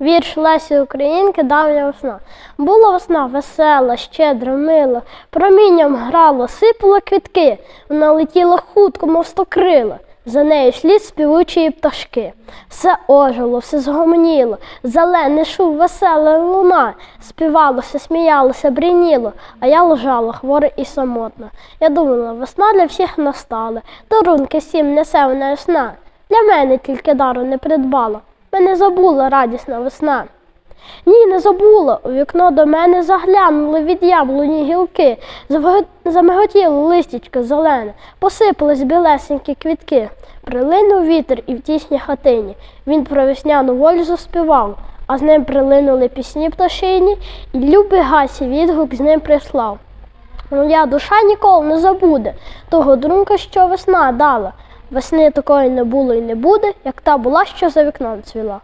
Вірш Лесі Українки давня весна. Була весна весела, щедра, мила, промінням грала, сипала квітки, вона летіла хутко, мов стокрила. За нею слід співучої пташки. Все ожило, все згомоніло, зелений шум, весела луна, співалося, сміялося, бриніло, а я лежала хвора і самотна. Я думала, весна для всіх настала, дарунки всім несе вона весна. Для мене тільки дару не придбала. Мене забула радісна весна. Ні, не забула. У вікно до мене заглянули від яблуні гілки, замиготіло листячко зелене, посипались білесенькі квітки. Прилинув вітер і в тісній хатині. Він про весняну волю заспівав, а з ним прилинули пісні пташині, і любий Гасі відгук з ним прислав. Моя душа ніколи не забуде того друнка, що весна дала. Весни такої не було і не буде, як та була, що за вікном цвіла.